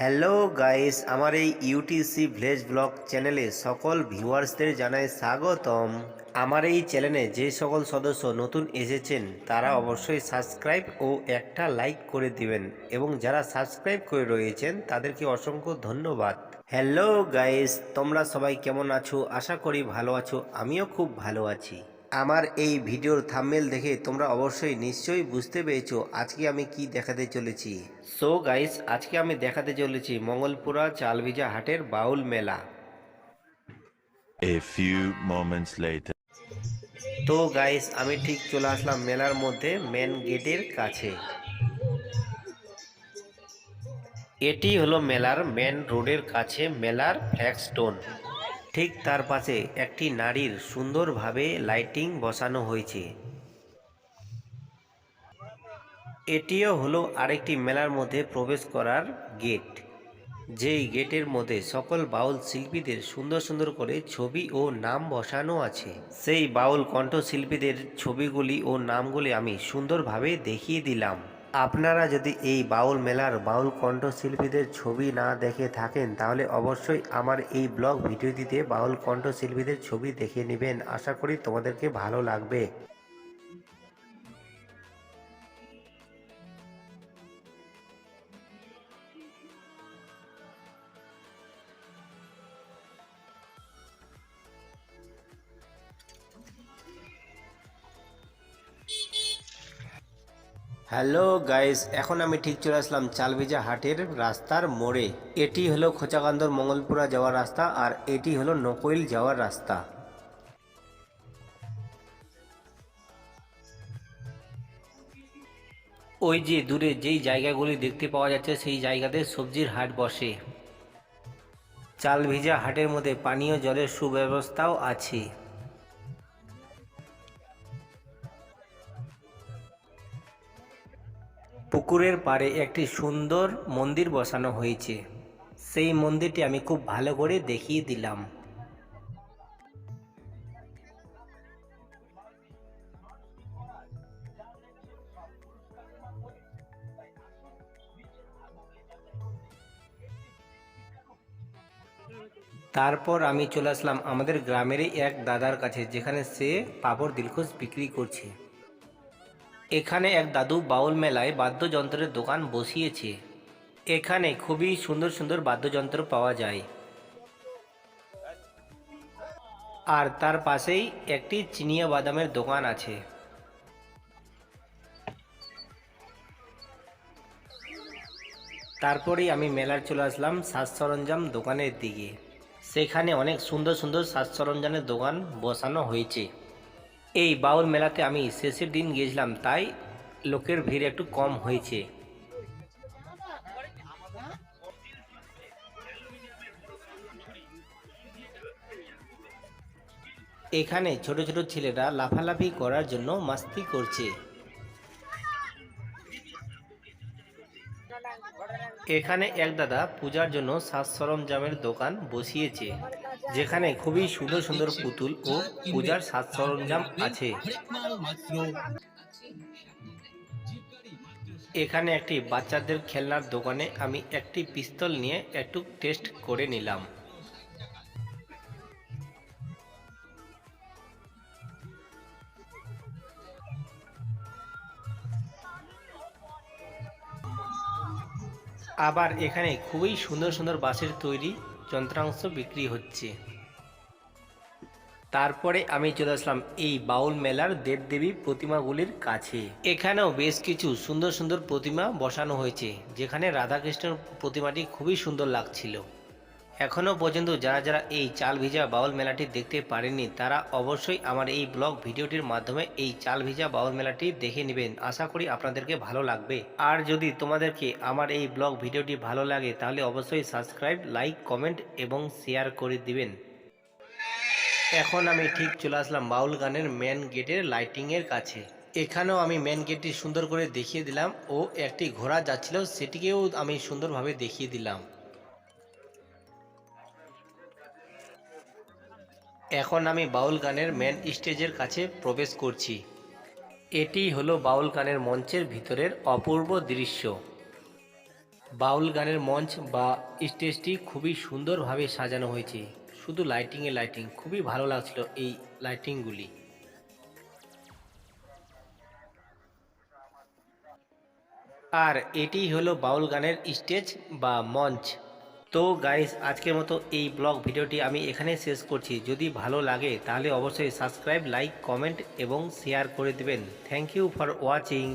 Hello guys, আমার এই UTC village blog চ্যানেলে সকল ভিউয়ার্সদের জানাই স্বাগতম। আমার এই চ্যানেলে যে সকল সদস্য নতুন এসেছেন, তারা অবশ্যই সাবস্ক্রাইব ও একটা লাইক করে দিবেন এবং যারা সাবস্ক্রাইব করে রয়েছেন, তাদেরকে অসংখ্য ধন্যবাদ। হ্যালো গাইস, তোমরা সবাই কেমন আছো? আশা করি ভালো আছো, আমিও খুব ভালো আছি। আমার এই ভিডিওর থাম্বনেল দেখে তোমরা অবশ্যই নিশ্চয়ই বুঝতে পেরেছ আজকে আমি কি দেখাতে চলেছি। সো গাইস আজকে আমি দেখাতে চলেছি মঙ্গলপুরা চালভিজা হাটের বাউল মেলা। A few moments later. তো গাইস আমি ঠিক চলে আসলাম মেলার মধ্যে মেন গেটের কাছে। এটি হলো মেলার মেন রোডের কাছে মেলার ফ্ল্যাগস্টোন ঠিক তার পাশে একটি নারীর সুন্দরভাবে লাইটিং বসানো হয়েছে। এটিও হলো আরেকটি মেলার মধ্যে প্রবেশ করার গেট। যেই গেটের মধ্যে সকল বাউল শিল্পীদের সুন্দর সুন্দর করে ছবি ও নাম বসানো আছে। সেই বাউল কণ্ঠশিল্পীদের ছবিগুলি ও নামগুলি আমি সুন্দরভাবে দেখিয়ে দিলাম। আপনারা যদি এই বাউল মেলার বাউল কণ্ঠশিল্পীদের ছবি না দেখে থাকেন, তাহলে অবশ্যই আমার এই ব্লগ ভিডিওটিতে বাউল কণ্ঠশিল্পীদের ছবি দেখে নেবেন। আশা করি তোমাদেরকে ভালো লাগবে। হ্যালো গাইস, এখন আমি ঠিক চলে আসলাম চালভিজা হাটের রাস্তার মোড়ে। এটি হলো খোঁচাকান্দর মঙ্গলপুরা যাওয়ার রাস্তা আর এটি হলো নকইল যাওয়ার রাস্তা। ওই যে দূরে যেই জায়গাগুলি দেখতে পাওয়া যাচ্ছে, সেই জায়গাতে সবজির হাট বসে। চাল ভিজা হাটের মধ্যে পানীয় জলের সুব্যবস্থাও আছে। পুকুরের পাড়ে একটি সুন্দর মন্দির বসানো হয়েছে। সেই মন্দিরটি আমি খুব ভালো করে দেখিয়ে দিলাম। তারপর আমি চলে আসলাম আমাদের গ্রামেরই এক দাদার কাছে, যেখানে সে পাপড় দিলখোশ বিক্রি করছে। এখানে এক দাদু বাউল মেলায় বাদ্যযন্ত্রের দোকান বসিয়েছে। এখানে খুবই সুন্দর সুন্দর বাদ্যযন্ত্র পাওয়া যায়। আর তার পাশেই একটি চিনিয়া বাদামের দোকান আছে। তারপরেই আমি মেলার চলে আসলাম সাজ সরঞ্জাম দোকানের দিকে। সেখানে অনেক সুন্দর সুন্দর সাজ সরঞ্জামের দোকান বসানো হয়েছে। এই বাউল মেলাতে আমি শেষের দিন গিয়েছিলাম, তাই লোকের ভিড় একটু কম হয়েছে। এখানে ছোট ছোট ছেলেরা লাফালাফি করার জন্য মাস্তি করছে। এখানে এক দাদা পূজার জন্য সাজ সরঞ্জামের দোকান বসিয়েছে, যেখানে খুবই সুন্দর সুন্দর পুতুল ও পূজার সাজ সরঞ্জাম আছে। এখানে একটি বাচ্চাদের খেলনার দোকানে আমি একটি পিস্তল নিয়ে একটু টেস্ট করে নিলাম। আবার এখানে খুবই সুন্দর সুন্দর বাঁশের তৈরি যন্ত্রাংশ বিক্রি হচ্ছে। তারপরে আমি চলে আসলাম এই বাউল মেলার দেবদেবী প্রতিমাগুলির কাছে। এখানেও বেশ কিছু সুন্দর সুন্দর প্রতিমা বসানো হয়েছে, যেখানে রাধাকৃষ্ণের প্রতিমাটি খুবই সুন্দর লাগছিল। এখনও পর্যন্ত যারা যারা এই চাল ভিজা বাউল মেলাটি দেখতে পারেননি, তারা অবশ্যই আমার এই ব্লগ ভিডিওটির মাধ্যমে এই চাল ভিজা বাউল মেলাটি দেখে নেবেন। আশা করি আপনাদেরকে ভালো লাগবে। আর যদি তোমাদেরকে আমার এই ব্লগ ভিডিওটি ভালো লাগে, তাহলে অবশ্যই সাবস্ক্রাইব, লাইক, কমেন্ট এবং শেয়ার করে দিবেন। এখন আমি ঠিক চলে আসলাম বাউল গানের মেন গেটের লাইটিংয়ের কাছে। এখানেও আমি মেন গেটটি সুন্দর করে দেখিয়ে দিলাম ও একটি ঘোড়া যাচ্ছিল, সেটিকেও আমি সুন্দরভাবে দেখিয়ে দিলাম। এখন আমি বাউল গানের মেন স্টেজের কাছে প্রবেশ করছি। এটি হলো বাউল গানের মঞ্চের ভিতরের অপূর্ব দৃশ্য। বাউল গানের মঞ্চ বা স্টেজটি খুবই সুন্দরভাবে সাজানো হয়েছে। শুধু লাইটিংয়ে লাইটিং খুবই ভালো লাগছিল এই লাইটিংগুলি আর এটি হলো বাউল গানের স্টেজ বা মঞ্চ। তো গাইস আজকের মতো এই ব্লগ ভিডিওটি আমি এখানে শেষ করছি। যদি ভালো লাগে, তাহলে অবশ্যই সাবস্ক্রাইব লাইক কমেন্ট এবং শেয়ার করে দেবেন। Thank you for watching